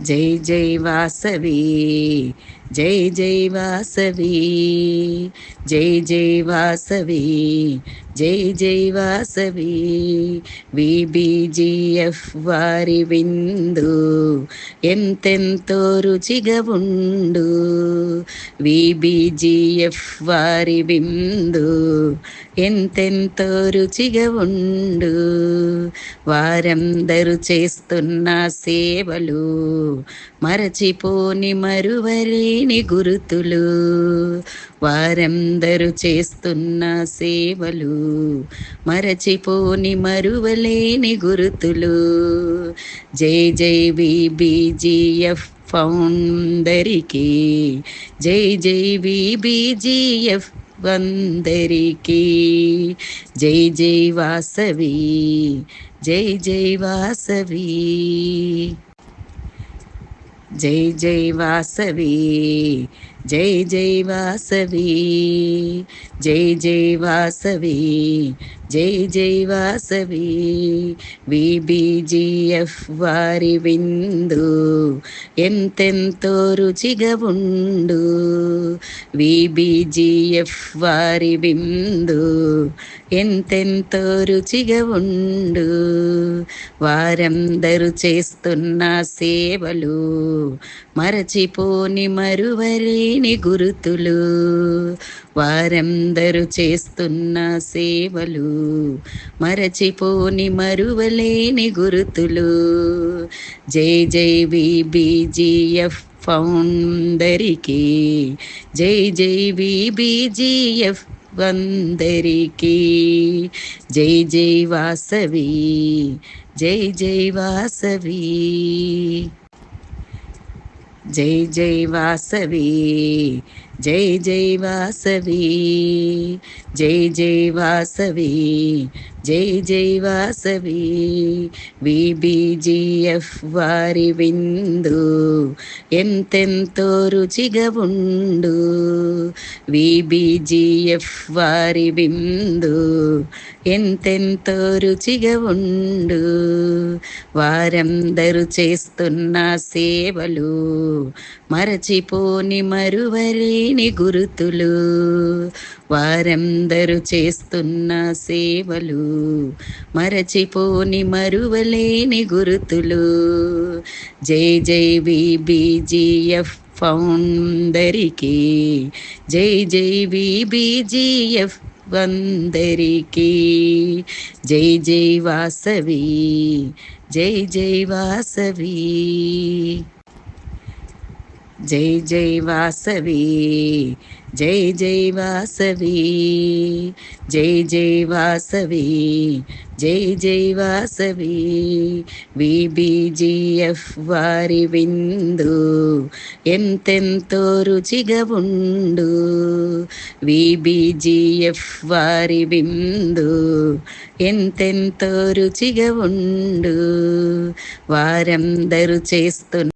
జై జై వాసవి జై జై వాసవి జై జై వాసవి జై జై వాసవి. విబిజిఎఫ్ వారి విందు ఎంతెంతో రుచిగా ఉండు. విబిజిఎఫ్ వారి విందు ఎంతెంతో రుచిగా ఉండు. వారందరూ చేస్తున్న సేవలు మరచిపోని మరువలేని గురుతులు. వారందరూ చేస్తున్న సేవలు మరచిపోని మరువలేని గురుతులు. జై జై బీబీజీఎఫ్ ఫౌండరికి జై జై బీబీజీఎఫ్ వందరికి. జై జై వాసవి. జై జై వాసవి. జై జై వాసవి జై జై వాసవి జై జై వాసవి జై జై వాసవి. విబిజిఎఫ్ వారి విందు ఎంతెంతో రుచిగా ఉండు. విబిజిఎఫ్ వారి విందు ఎంతెంతో రుచిగా ఉండు. వారందరూ చేస్తున్న సేవలు మరచిపోని మరువలేని గురుతులు. వారందరూ చేస్తున్న సేవలు మరచిపోని మరువలేని గురుతులు. జై జై బీబీజీఎఫ్ ఫౌండరికి. జై జై బీబీజీఎఫ్ వందరికి జై జై వాసవి జై జై వాసవి జై జై వాసవి జై జై వాసవి జై జై వాసవి జై జై వాసవి. విబిజిఎఫ్ వారి విందు ఎంతెంతో రుచిగా ఉండు. విబిజిఎఫ్ వారి విందు ఎంతెంతో రుచిగా ఉండు. వారందరూ చేస్తున్న సేవలు మరచిపోని మరువలేని గురుతులు. వారందరూ చేస్తున్న సేవలు మరచిపోని మరువలేని గురుతులు. జై జై విబిజిఎఫ్ ఫౌండరికి జై జై విబిజిఎఫ్ వందరికి. జై జై వాసవి. జై జై వాసవి. జై జై వాసవి జై జై వాసవి జై జై వాసవి జై జై వాసవి. విబిజిఎఫ్ వారి విందు ఎంతెంతో రుచిగా ఉండు. విబిజిఎఫ్ వారి విందు ఎంతెంతో రుచిగా ఉండు. వారందరూ చేస్తున్న